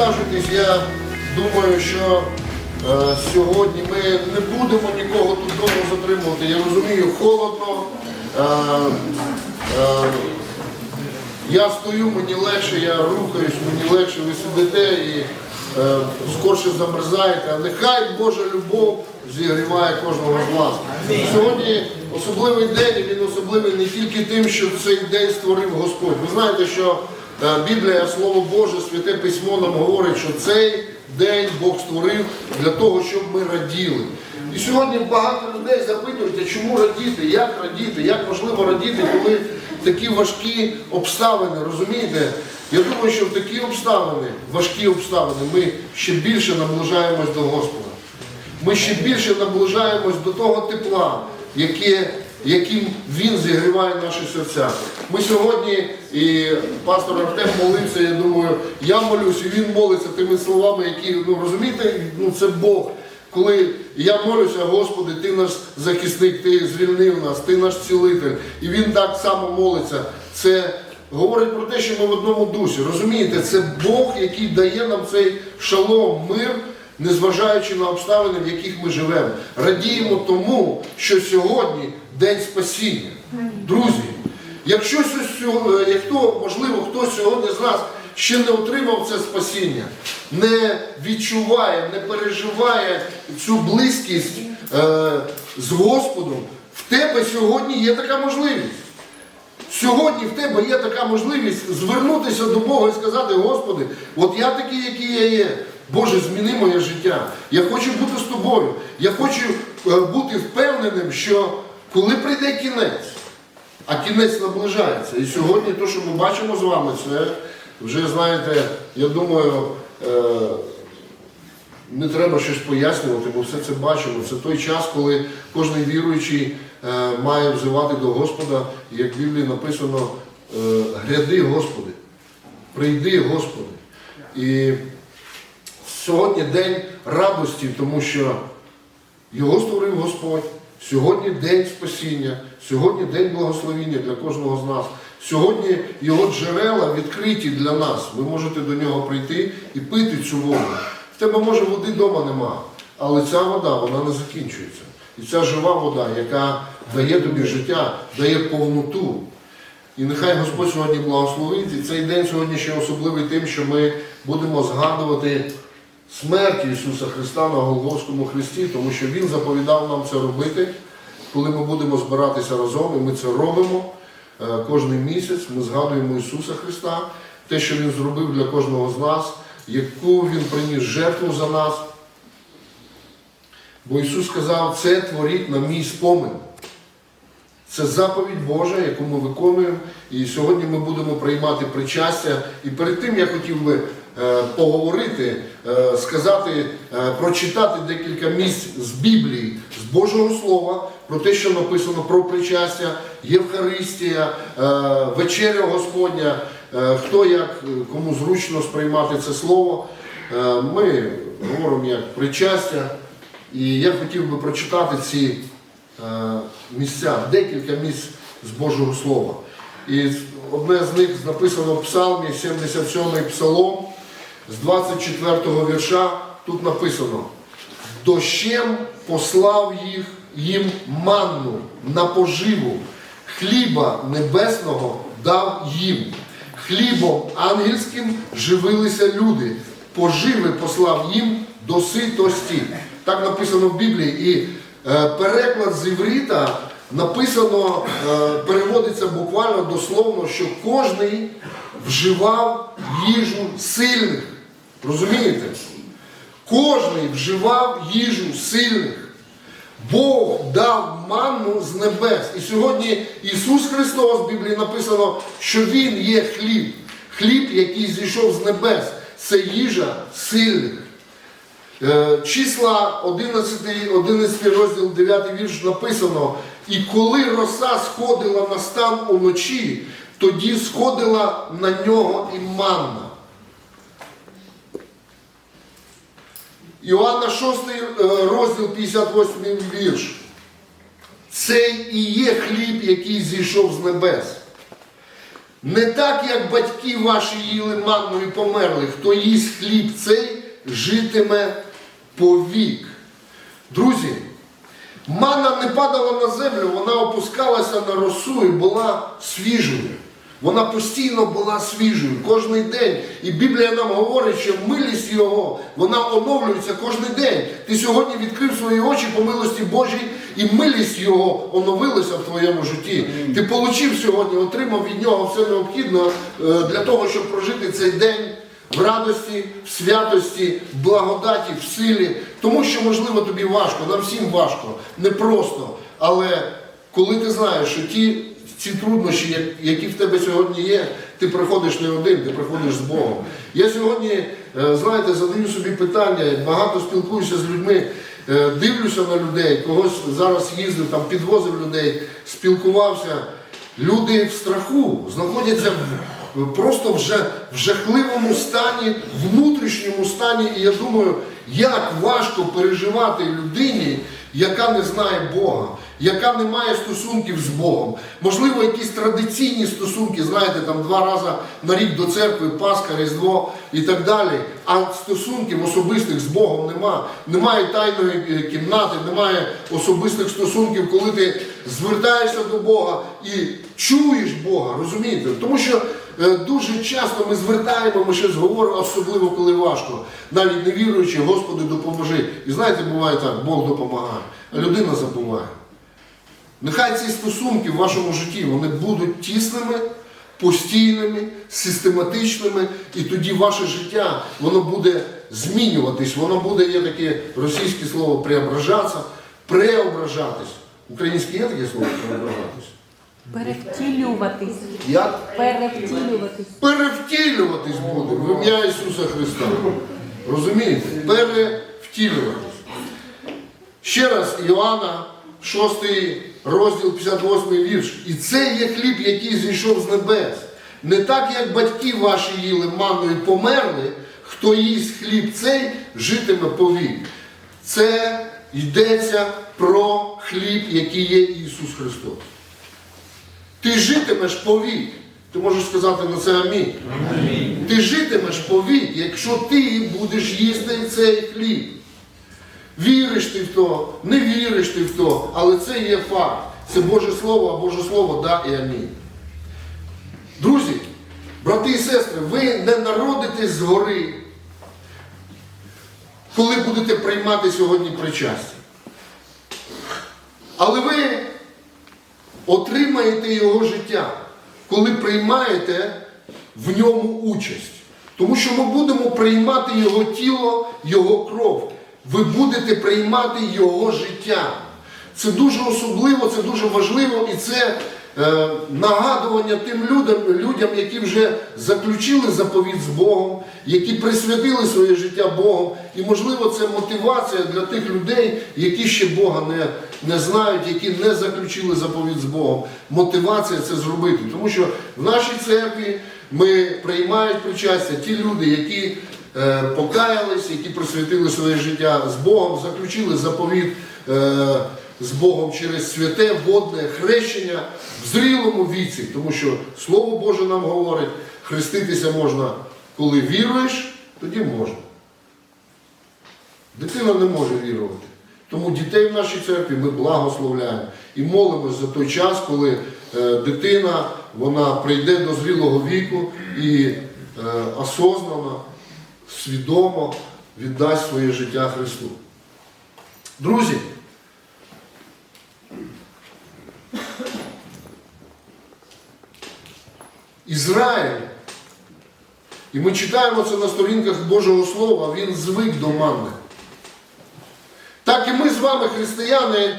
присаджуйтесь. Я думаю, що е, сьогодні ми не будемо нікого тут довго затримувати. Я розумію, холодно. Е, е, я стою, мені легше, я рухаюсь, мені легше, ви сидите і е, скорше замерзаєте. Нехай Божа любов зігріває кожного з вас. Сьогодні особливий день, і він особливий не тільки тим, що цей день створив Господь. Ви знаєте, що Біблія, Слово Боже, Святе Письмо нам говорить, що цей день Бог створив для того, щоб ми раділи. І сьогодні багато людей запитують, чому радіти, як радіти, як можливо радіти, коли такі важкі обставини, розумієте? Я думаю, що в такі обставини, важкі обставини, ми ще більше наближаємось до Господа. Ми ще більше наближаємось до того тепла, яке, яким Він зігріває наші серця. Ми сьогодні, і пастор Артем молився, я думаю, я молюсь, і він молиться тими словами, які, ну розумієте, ну це Бог. Коли я молюся, Господи, Ти наш захисник, Ти звільнив нас, Ти наш цілитель. І він так само молиться. Це говорить про те, що ми в одному дусі. Розумієте, це Бог, який дає нам цей шалом, мир, незважаючи на обставини, в яких ми живемо. Радіємо тому, що сьогодні день спасіння. Друзі, якщо сього- е, хто, можливо, хтось сьогодні з нас ще не отримав це спасіння, не відчуває, не переживає цю близькість е, з Господом, в тебе сьогодні є така можливість. Сьогодні в тебе є така можливість звернутися до Бога і сказати, Господи, от я такий, який я є. Боже, зміни моє життя. Я хочу бути з тобою. Я хочу е, бути впевненим, що коли прийде кінець, а кінець наближається. І сьогодні те, що ми бачимо з вами, це вже, знаєте, я думаю, е, не треба щось пояснювати, бо все це бачимо. Це той час, коли кожен віруючий е, має взивати до Господа, як в Біблії написано, е, гряди, Господи, прийди, Господи. І сьогодні день радості, тому що його створив Господь. Сьогодні день спасіння, сьогодні день благословіння для кожного з нас. Сьогодні його джерела відкриті для нас. Ви можете до нього прийти і пити цю воду. В тебе може води вдома нема, але ця вода вона не закінчується. І ця жива вода, яка дає тобі життя, дає повноту. І нехай Господь сьогодні благословить. І цей день сьогодні ще особливий тим, що ми будемо згадувати смерть Ісуса Христа на Голгофському Христі, тому що Він заповідав нам це робити, коли ми будемо збиратися разом, і ми це робимо е, кожен місяць. Ми згадуємо Ісуса Христа, те, що Він зробив для кожного з нас, яку Він приніс жертву за нас. Бо Ісус сказав, це творіть на мій спомин. Це заповідь Божа, яку ми виконуємо. І сьогодні ми будемо приймати причастя. І перед тим я хотів би поговорити, е, сказати, е, прочитати декілька місць з Біблії, з Божого Слова, про те, що написано про причастя, Євхаристія, е, вечеря Господня, е, хто як, е, кому зручно сприймати це слово. Е, Ми говоримо як причастя. І я хотів би прочитати ці е, місця, декілька місць з Божого Слова. І одне з них написано в Псалмі, 77-й Псалом, з 24-го вірша. Тут написано: дощем послав їх їм манну на поживу, хліба небесного дав їм. Хлібом ангельським живилися люди, поживи послав їм до ситості. Так написано в Біблії. І е, переклад з іврита написано, е, переводиться буквально дословно, що кожний вживав їжу сильних. Розумієте? Кожний вживав їжу сильних. Бог дав манну з небес. І сьогодні Ісус Христос в Біблії написано, що Він є хліб. Хліб, який зійшов з небес. Це їжа сильних. Е, Числа 11, 11 розділ 9 вірш написано, і коли роса сходила на стан уночі, тоді сходила на нього і манна. Іоанна 6 е, розділ 58 вірш. Це і є хліб, який зійшов з небес. Не так, як батьки ваші їли манну і померли. Хто їсть хліб цей, житиме повік. Друзі, Манна не падала на землю, вона опускалася на росу і була свіжою. Вона постійно була свіжою кожен день. І Біблія нам говорить, що милість його вона оновлюється кожен день. Ти сьогодні відкрив свої очі по милості Божій, і милість його оновилася в твоєму житті. Ти отримав сьогодні, отримав від нього все необхідне е, для того, щоб прожити цей день в радості, в святості, в благодаті, в силі. Тому що, можливо, тобі важко, нам всім важко, непросто. Але коли ти знаєш, що ті, ці труднощі, які в тебе сьогодні є, ти приходиш не один, ти приходиш з Богом. Я сьогодні, е, знаєте, задаю собі питання, багато спілкуюся з людьми, е, дивлюся на людей, когось зараз їздив, там підвозив людей, спілкувався. Люди в страху знаходяться просто вже в жахливому стані, внутрішньому стані. І я думаю, як важко переживати людині, яка не знає Бога, яка не має стосунків з Богом. Можливо, якісь традиційні стосунки, знаєте, там два рази на рік до церкви, Пасха, Різдво і так далі. А стосунків особистих з Богом нема. Немає тайної е, кімнати, немає особистих стосунків, коли ти звертаєшся до Бога і чуєш Бога, розумієте? Тому що дуже часто ми звертаємо, ми щось говоримо, особливо коли важко. Навіть не віруючи, Господи, допоможи. І знаєте, буває так, Бог допомагає, а людина забуває. Нехай ці стосунки в вашому житті вони будуть тісними, постійними, систематичними, і тоді ваше життя воно буде змінюватись, воно буде, є таке російське слово преображатися, преображатись. Українське є таке слово преображатись? Перевтілюватись. Як? Перевтілюватись. Перевтілюватись буде в ім'я Ісуса Христа. Розумієте? Перевтілюватись. Ще раз, Іоанна, 6 розділ, 58 вірш. І це є хліб, який зійшов з небес. Не так, як батьки ваші їли манну і померли, хто їсть хліб цей, житиме повік. Це йдеться про хліб, який є Ісус Христос. Ти житимеш по повік. Ти можеш сказати на це амінь. Ти житимеш по повік, якщо ти будеш їсти цей хліб. Віриш ти в то, не віриш ти в то, але це є факт. Це Боже Слово, а Боже Слово да і амінь. Друзі, брати і сестри, ви не народитесь згори, коли будете приймати сьогодні причастя. Але ви отримаєте його життя, коли приймаєте в ньому участь. Тому що ми будемо приймати його тіло, його кров. Ви будете приймати його життя. Це дуже особливо, це дуже важливо і це нагадування тим людям, людям, які вже заключили заповіт з Богом, які присвятили своє життя Богом. І, можливо, це мотивація для тих людей, які ще Бога не, не знають, які не заключили заповіт з Богом. Мотивація це зробити. Тому що в нашій церкві ми приймають причастя ті люди, які е, покаялись, які присвятили своє життя з Богом, заключили заповіт. Е, з Богом через святе водне хрещення в зрілому віці, тому що Слово Боже нам говорить, хреститися можна, коли віруєш, тоді можна. Дитина не може вірувати. Тому дітей в нашій церкві ми благословляємо і молимось за той час, коли е, дитина вона прийде до зрілого віку і е, осознано, свідомо віддасть своє життя Христу. Друзі, Ізраїль. І ми читаємо це на сторінках Божого Слова, він звик до манни. Так і ми з вами, християни,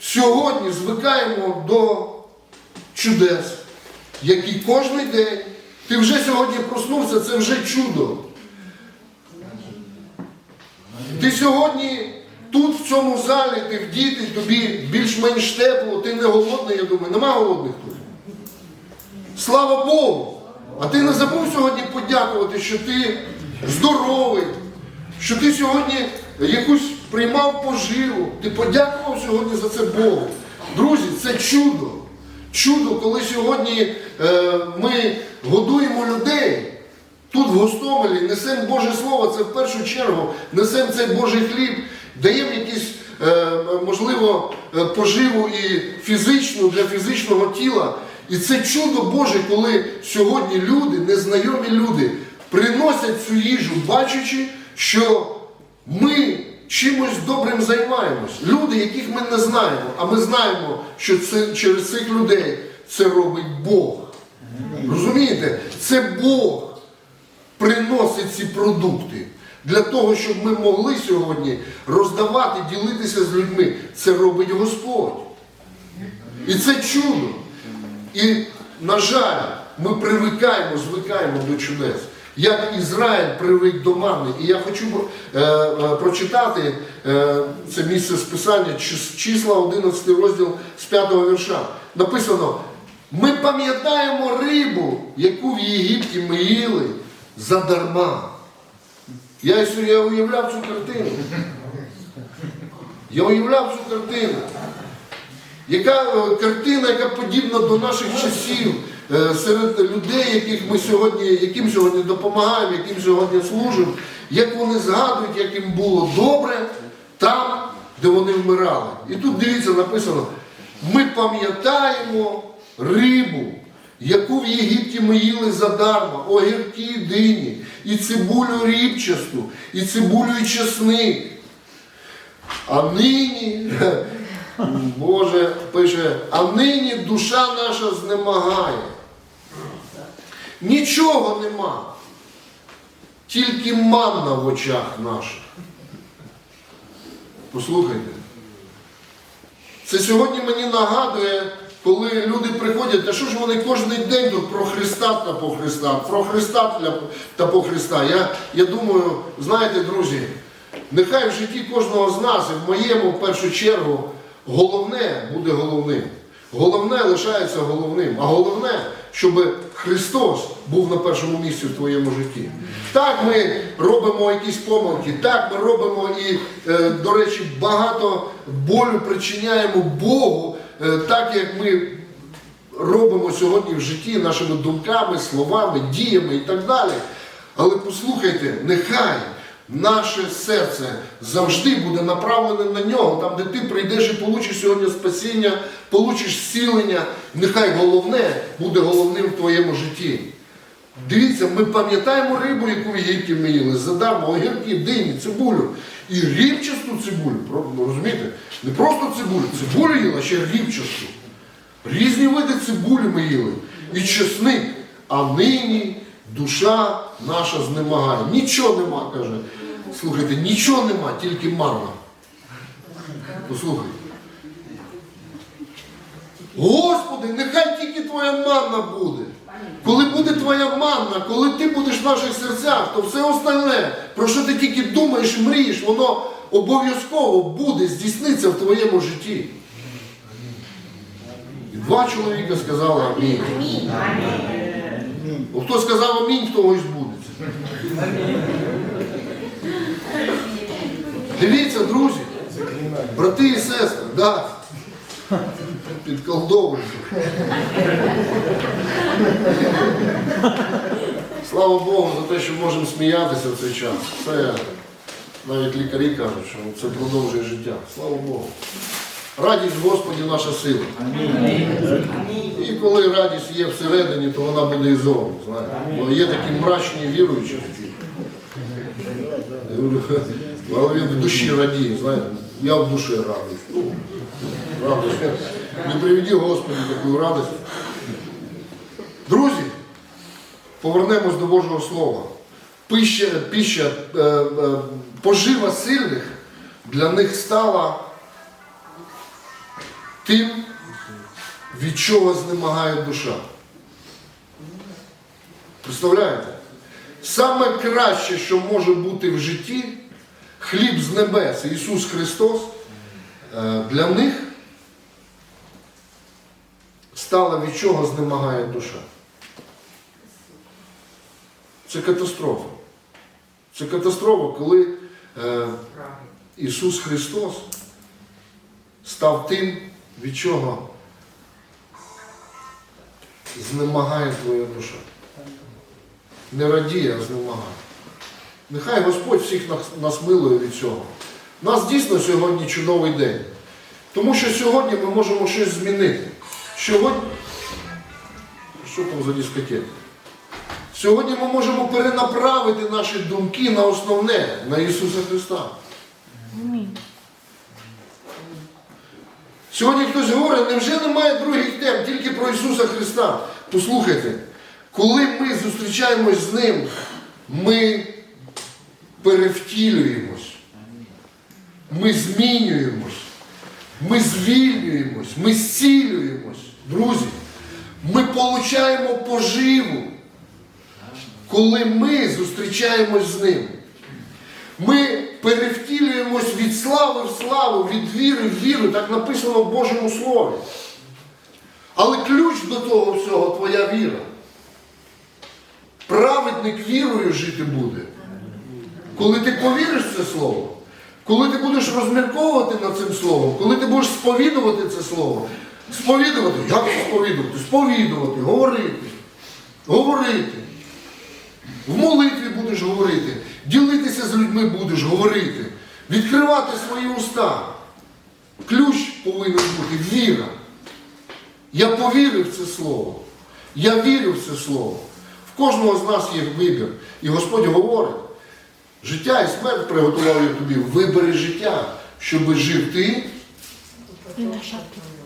сьогодні звикаємо до чудес, які кожен день. Ти вже сьогодні проснувся, це вже чудо. Ти сьогодні тут, в цьому залі, ти в діти, тобі більш-менш тепло, ти не голодний, я думаю, нема голодних тут. Слава Богу! А ти не забув сьогодні подякувати, що ти здоровий, що ти сьогодні якусь приймав поживу. Ти подякував сьогодні за це Богу. Друзі, це чудо. Чудо, коли сьогодні е, ми годуємо людей тут в Гостомелі, несемо Боже Слово, це в першу чергу, несемо цей Божий хліб, даємо якісь, е, можливо, е, поживу і фізичну для фізичного тіла. І це чудо Боже, коли сьогодні люди, незнайомі люди, приносять цю їжу, бачачи, що ми чимось добрим займаємось. Люди, яких ми не знаємо, а ми знаємо, що це через цих людей це робить Бог. Розумієте? Це Бог приносить ці продукти для того, щоб ми могли сьогодні роздавати, ділитися з людьми. Це робить Господь. І це чудо. І, на жаль, ми привикаємо, звикаємо до чудес. Як Ізраїль привик до мани. І я хочу е, е, прочитати е, це місце списання, чис- числа 11 розділ з 5 вірша. Написано: ми пам'ятаємо рибу, яку в Єгипті ми їли задарма. Я, я уявляв цю картину. Я уявляв цю картину. Яка е, картина, яка подібна до наших часів е, серед людей, яких ми сьогодні, яким сьогодні допомагаємо, яким сьогодні служимо, як вони згадують, як їм було добре там, де вони вмирали. І тут дивіться, написано: ми пам'ятаємо рибу, яку в Єгипті ми їли задарма, огірки і дині, і цибулю рібчасту, і цибулю і чесник. А нині, Боже пише, а нині душа наша знемагає. Нічого нема. Тільки манна в очах наших. Послухайте. Це сьогодні мені нагадує, коли люди приходять, а що ж вони кожен день тут про Христа та по Христа, про Христа та по Христа. Я, я думаю, знаєте, друзі, нехай в житті кожного з нас, і в моєму в першу чергу, головне буде головним. Головне лишається головним. А головне, щоб Христос був на першому місці в твоєму житті. Так ми робимо якісь помилки, так ми робимо і, е, до речі, багато болю причиняємо Богу, е, так як ми робимо сьогодні в житті нашими думками, словами, діями і так далі. Але послухайте, нехай наше серце завжди буде направлене на нього, там, де ти прийдеш і получиш сьогодні спасіння, получиш зцілення, нехай головне буде головним в твоєму житті. Дивіться, ми пам'ятаємо рибу, яку в Єгипті ми їли, задармо, огірки, дині, цибулю. І рібчасту цибулю, ну, розумієте? Не просто цибулю, цибулю їла, а ще рібчасту. Різні види цибулі ми їли. І чесник. А нині душа наша знемагає. Нічого нема, каже. Слухайте, нічого нема, тільки манна. Послухайте. Господи, нехай тільки твоя манна буде. Коли буде твоя манна, коли ти будеш в наших серцях, то все остальне, про що ти тільки думаєш, мрієш, воно обов'язково буде, здійсниться в твоєму житті. І два чоловіка сказали амінь. Хто сказав амінь, в того і збудеться. Дивіться, друзі, брати і сестри, да, підколдовують. Слава Богу за те, що можемо сміятися в цей час. Це навіть лікарі кажуть, що це продовжує життя. Слава Богу. Радість Господі наша сила. І коли радість є всередині, то вона буде і зовні. Бо є такі мрачні віруючі Але він в душі радіє, знаєте. Я в душі радий. Ну, радий. Не приведи Господи таку радість. Друзі, повернемось до Божого Слова. Пища, пища е, е, пожива сильних для них стала тим, від чого знемагає душа. Представляєте? Саме краще, що може бути в житті, хліб з небес, Ісус Христос, е, для них стало від чого знемагає душа. Це катастрофа. Це катастрофа, коли е, Ісус Христос став тим, від чого знемагає твоя душа. Не радіє, а знемагає. Нехай Господь всіх нас, милує від цього. У нас дійсно сьогодні чудовий день. Тому що сьогодні ми можемо щось змінити. Сьогодні. Що там за дискотека? Сьогодні ми можемо перенаправити наші думки на основне, на Ісуса Христа. Сьогодні хтось говорить, невже немає других тем, тільки про Ісуса Христа. Послухайте, коли ми зустрічаємось з Ним, ми перевтілюємось, ми змінюємось, ми звільнюємось, ми зцілюємось. Друзі, ми получаємо поживу, коли ми зустрічаємось з Ним. Ми перевтілюємось від слави в славу, від віри в віру, так написано в Божому Слові. Але ключ до того всього твоя віра. Праведник вірою жити буде. Коли ти повіриш в це слово, коли ти будеш розмірковувати над цим словом, коли ти будеш сповідувати це слово, сповідувати, як сповідувати? Сповідувати, говорити, говорити. В молитві будеш говорити, ділитися з людьми будеш говорити, відкривати свої уста. Ключ повинен бути віра. Я повірив в це слово. Я вірю в це слово. В кожного з нас є вибір. І Господь говорить, життя і смерть приготував я тобі. Вибери життя, щоб жив ти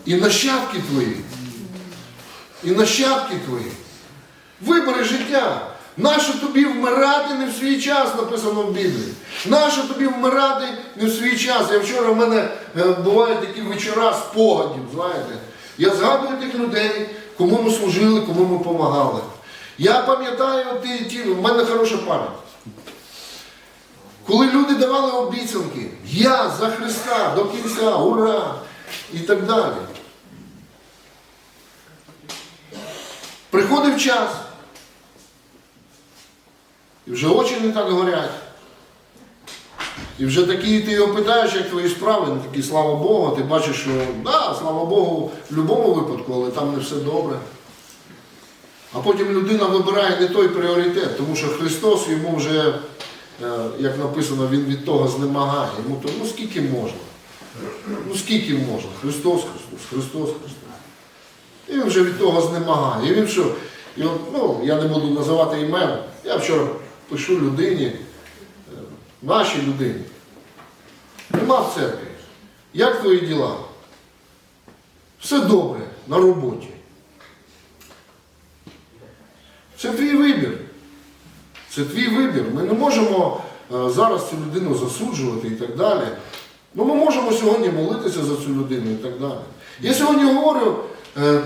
І нащадки твої. І нащадки твої. Вибери життя. Нащо тобі вмирати не в свій час, написано в Біблії. Нащо тобі вмирати не в свій час? Я вчора в мене е, бувають такі вечора спогадів, знаєте. Я згадую тих людей, кому ми служили, кому ми допомагали. Я пам'ятаю ті, ті, в мене хороша пам'ять. Коли люди давали обіцянки, я за Христа до кінця, ура! І так далі. Приходив час, і вже очі не так горять. І вже такі ти його питаєш, як твої справи, ну такі, слава Богу, ти бачиш, що да, слава Богу, в будь-якому випадку, але там не все добре. А потім людина вибирає не той пріоритет, тому що Христос йому вже, як написано, Він від того знемагає. Йому то, ну скільки можна? Ну скільки можна? Христос, Христос, Христос, Христос. І він вже від того знемагає. І він що, і от, ну, я не буду називати імен, я вчора пишу людині, е, нашій людині. Нема в церкві. Як твої діла? Все добре на роботі. Це твій вибір. Це твій вибір. Ми не можемо е, зараз цю людину засуджувати і так далі. Ну, ми можемо сьогодні молитися за цю людину і так далі. Я сьогодні говорю, е,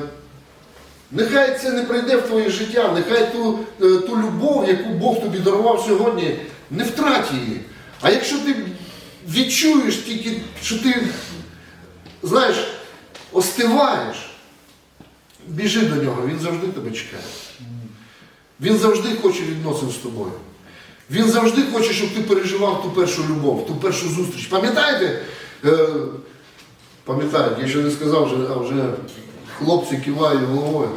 нехай це не прийде в твоє життя, нехай ту, е, ту любов, яку Бог тобі дарував сьогодні, не втрать її. А якщо ти відчуєш тільки, що ти, знаєш, остиваєш, біжи до нього, він завжди тебе чекає. Він завжди хоче відносин з тобою. Він завжди хоче, щоб ти переживав ту першу любов, ту першу зустріч. Пам'ятаєте? Е, пам'ятаєте, я ще не сказав, вже, а вже хлопці кивають головою.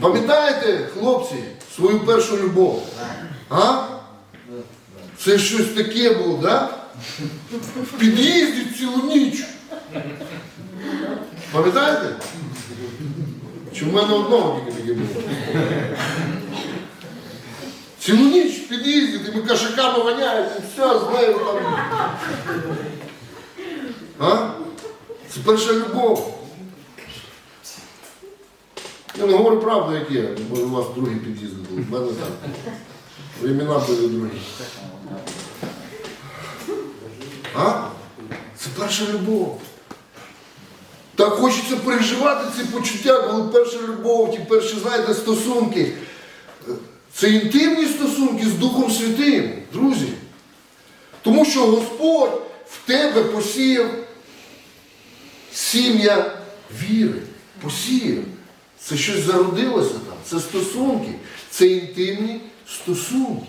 Пам'ятаєте, хлопці, свою першу любов? А? Це щось таке було, да? В під'їзді цілу ніч. Пам'ятаєте? Чи в мене одного тільки таке було? Цілу ніч в під'їзді, тими кашаками воняють, і все, з нею там. А? Це перша любов. Я не говорю правду, як є, бо у вас другі під'їзди були. В мене так. Времена були другі. А? Це перша любов. Так хочеться переживати ці почуття, коли перша любов, ті перші, знаєте, стосунки. Це інтимні стосунки з Духом Святим, друзі. Тому що Господь в тебе посіяв сім'я віри. Посіяв. Це щось зародилося там. Це стосунки. Це інтимні стосунки.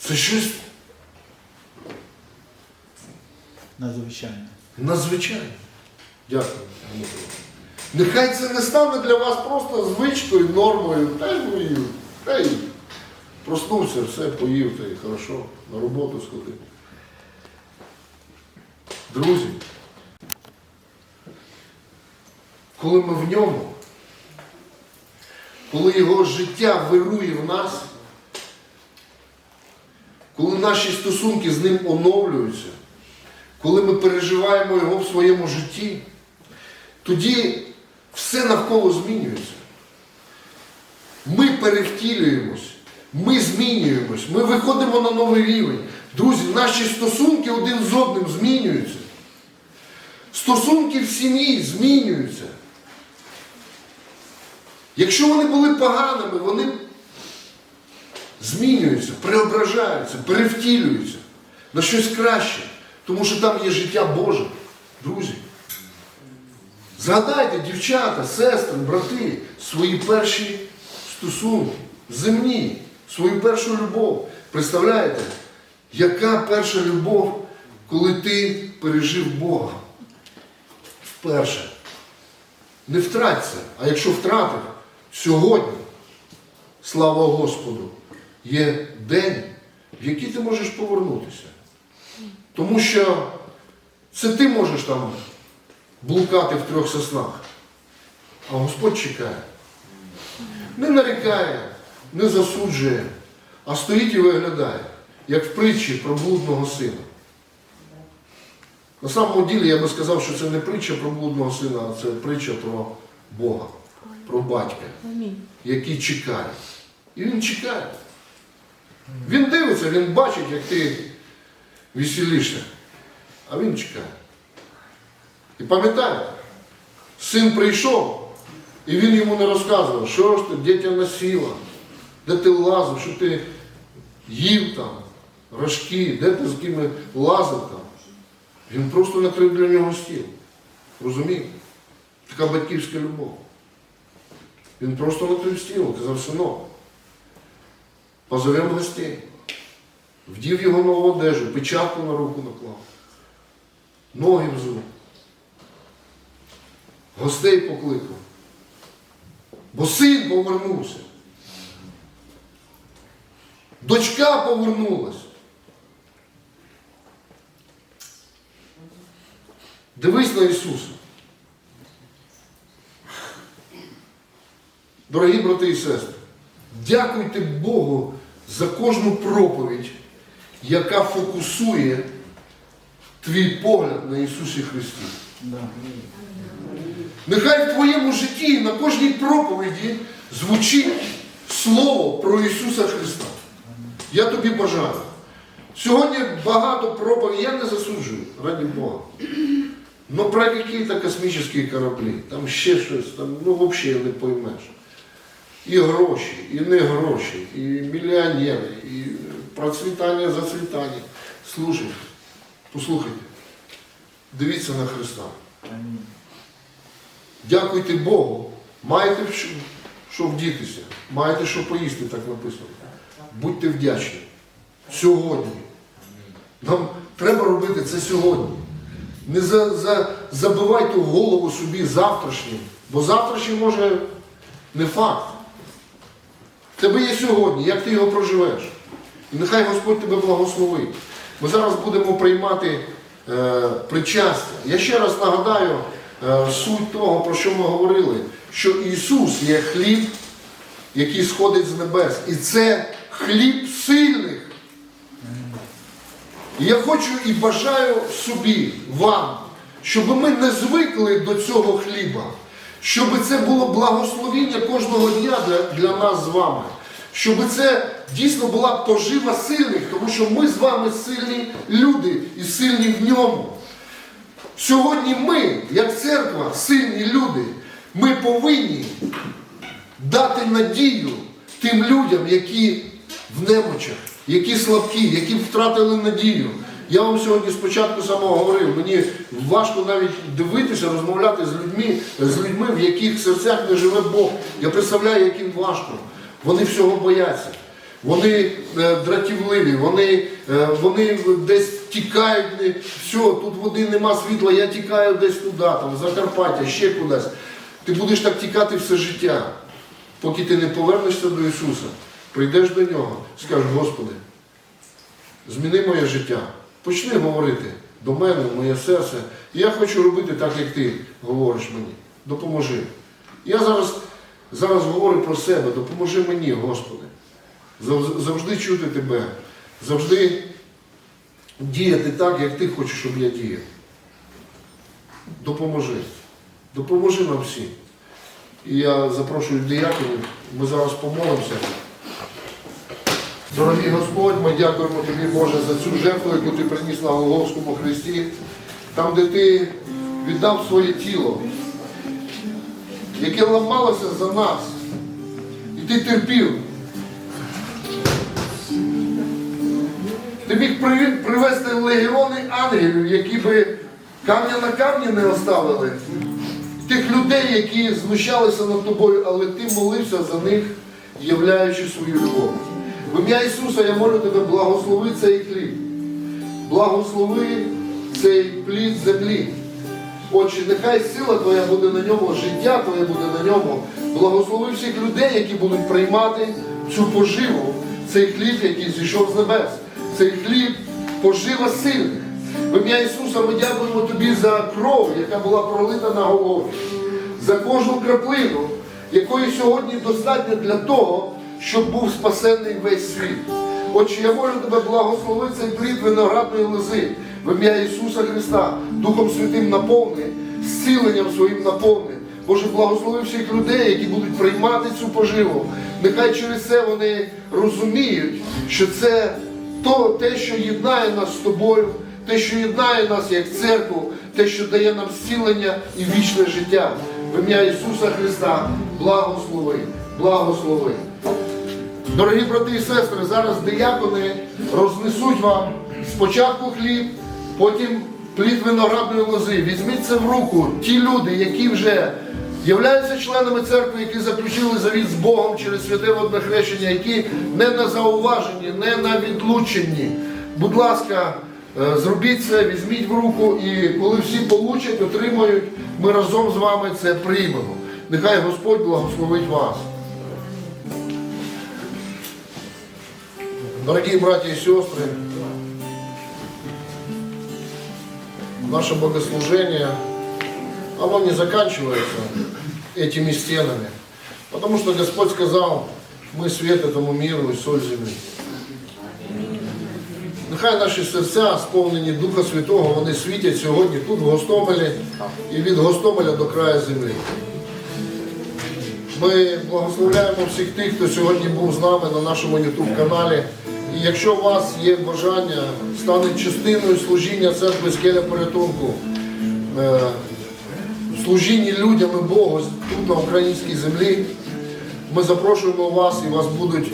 Це щось Надзвичайно. надзвичайне. Дякую. Нехай це не стане для вас просто звичкою, нормою. Та й воюю. Та й проснувся, все, поїв, та й хорошо, на роботу сходив. Друзі, коли ми в ньому, коли його життя вирує в нас, коли наші стосунки з ним оновлюються, коли ми переживаємо його в своєму житті, тоді все навколо змінюється. Ми перевтілюємось, ми змінюємось, ми виходимо на новий рівень. Друзі, наші стосунки один з одним змінюються. Стосунки в сім'ї змінюються. Якщо вони були поганими, вони змінюються, преображаються, перевтілюються на щось краще, тому що там є життя Боже, друзі. Згадайте, дівчата, сестри, брати, свої перші стосунки, земні, свою першу любов. Представляєте, яка перша любов, коли ти пережив Бога? Вперше. Не втрать це, а якщо втратив, сьогодні, слава Господу, є день, в який ти можеш повернутися. Тому що це ти можеш там блукати в трьох соснах, а Господь чекає. Не нарікає, не засуджує, а стоїть і виглядає, як в притчі про блудного сина. На самому ділі я би сказав, що це не притча про блудного сина, а це притча про Бога, про батька, який чекає. І він чекає. Він дивиться, він бачить, як ти веселишся, а він чекає. І пам'ятаєте, син прийшов, і він йому не розказував, що ж ти, де тебе носила, де ти лазив, що ти їв там, рожки, де ти з ким лазив там. Він просто накрив для нього стіл. Розумієте? Така батьківська любов. Він просто накрив стіл, казав, синок, позовемо гостей. Вдів його нову одежу, печатку на руку наклав, ноги взув. Гостей покликав. Бо син повернувся. Дочка повернулась. Дивись на Ісуса. Дорогі брати і сестри, дякуйте Богу за кожну проповідь, яка фокусує твій погляд на Ісусі Христі. Нехай в твоєму житті на кожній проповіді звучить слово про Ісуса Христа. Я тобі бажаю. Сьогодні багато проповідей, я не засуджую, раді Бога. Но про какие-то космічні кораблі, там ще щось, там, ну взагалі не поймеш. І гроші, і не гроші, і мільйонери, і процвітання, зацвітання. Слушайте, послухайте, дивіться на Христа. Дякуйте Богу. Маєте що, вдітися, маєте що поїсти, так написано. Будьте вдячні. Сьогодні. Нам треба робити це сьогодні. Не за, за, забивайте в голову собі завтрашнім, бо завтрашній може не факт. Тебе є сьогодні, як ти його проживеш. І нехай Господь тебе благословить. Ми зараз будемо приймати е, причастя. Я ще раз нагадаю суть того, про що ми говорили, що Ісус є хліб, який сходить з небес. І це хліб сильних. Я хочу і бажаю собі, вам, щоб ми не звикли до цього хліба, щоб це було благословіння кожного дня для, для нас з вами, щоб це дійсно була пожива сильних, тому що ми з вами сильні люди і сильні в ньому. Сьогодні ми, як церква, сильні люди, ми повинні дати надію тим людям, які в немочах, які слабкі, які втратили надію. Я вам сьогодні спочатку самого говорив, мені важко навіть дивитися, розмовляти з людьми, з людьми, в яких серцях не живе Бог. Я представляю, як їм важко. Вони всього бояться. Вони е, дратівливі, вони, е, вони десь тікають, все, тут води нема світла, я тікаю десь туди, там, в Закарпаття, ще кудись. Ти будеш так тікати все життя, поки ти не повернешся до Ісуса, прийдеш до Нього, скажеш, Господи, зміни моє життя. Почни говорити до мене, моє серце. Я хочу робити так, як ти говориш мені. Допоможи. Я зараз, зараз говорю про себе, допоможи мені, Господи. Зав- Завжди чути тебе, завжди діяти так, як ти хочеш, щоб я діяв. Допоможи. Допоможи нам всім. І я запрошую дияконів, ми зараз помолимося. Дорогий Господь, ми дякуємо Тобі, Боже, за цю жертву, яку ти приніс на Голговському хресті, там, де ти віддав своє тіло, яке ламалося за нас. І ти терпів. Ти міг привезти легіони ангелів, які би камня на камні не оставили. Тих людей, які знущалися над тобою, але ти молився за них, являючи свою любов. В ім'я Ісуса я молю тебе, благослови цей хліб. Благослови цей плід землі. Отче, нехай сила Твоя буде на ньому, життя Твоє буде на ньому. Благослови всіх людей, які будуть приймати цю поживу, цей хліб, який зійшов з небес. Цей хліб пожива сильних. В ім'я Ісуса ми дякуємо Тобі за кров, яка була пролита на голові, за кожну краплину, якої сьогодні достатньо для того, щоб був спасений весь світ. Отче, я молю тебе благослови цей плід виноградної лози в ім'я Ісуса Христа, Духом Святим наповни, зціленням своїм наповни. Боже, благослови всіх людей, які будуть приймати цю поживу. Нехай через це вони розуміють, що це то, те, що єднає нас з тобою, те, що єднає нас як церкву, те, що дає нам зцілення і вічне життя. В ім'я Ісуса Христа, благослови, благослови. Дорогі брати і сестри, зараз диякони рознесуть вам спочатку хліб, потім плід виноградної лози. Візьміть це в руку. Ті люди, які вже являються членами церкви, які заключили завіт з Богом через святе водне хрещення, які не на зауваженні, не на відлученні. Будь ласка, е, зробіть це, візьміть в руку, і коли всі получать, отримають, ми разом з вами це приймемо. Нехай Господь благословить вас. Дорогие братья и сестры, наше богослужение, оно не заканчивается этими стенами. Потому что Господь сказал, мы свет этому миру и соль земли. Нехай наші серця, сповнені Духа Святого, вони світять сьогодні тут, в Гостомелі, і від Гостомеля до краю землі. Ми благословляємо всіх тих, хто сьогодні був з нами на нашому YouTube каналі. І якщо у вас є бажання стати частиною служіння церкви скеля порятунку, е, в служінні людям і Богу тут на українській землі, ми запрошуємо вас і вас будуть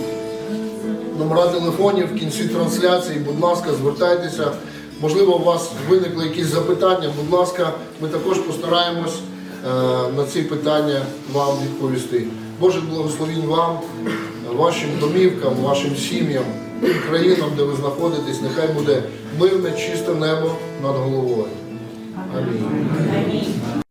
номера телефонів в кінці трансляції. Будь ласка, звертайтеся. Можливо, у вас виникли якісь запитання. Будь ласка, ми також постараємось е, на ці питання вам відповісти. Боже, благословінь вам, вашим домівкам, вашим сім'ям, тим країнам, де ви знаходитесь. Нехай буде мирне, чисте небо над головою. Амінь.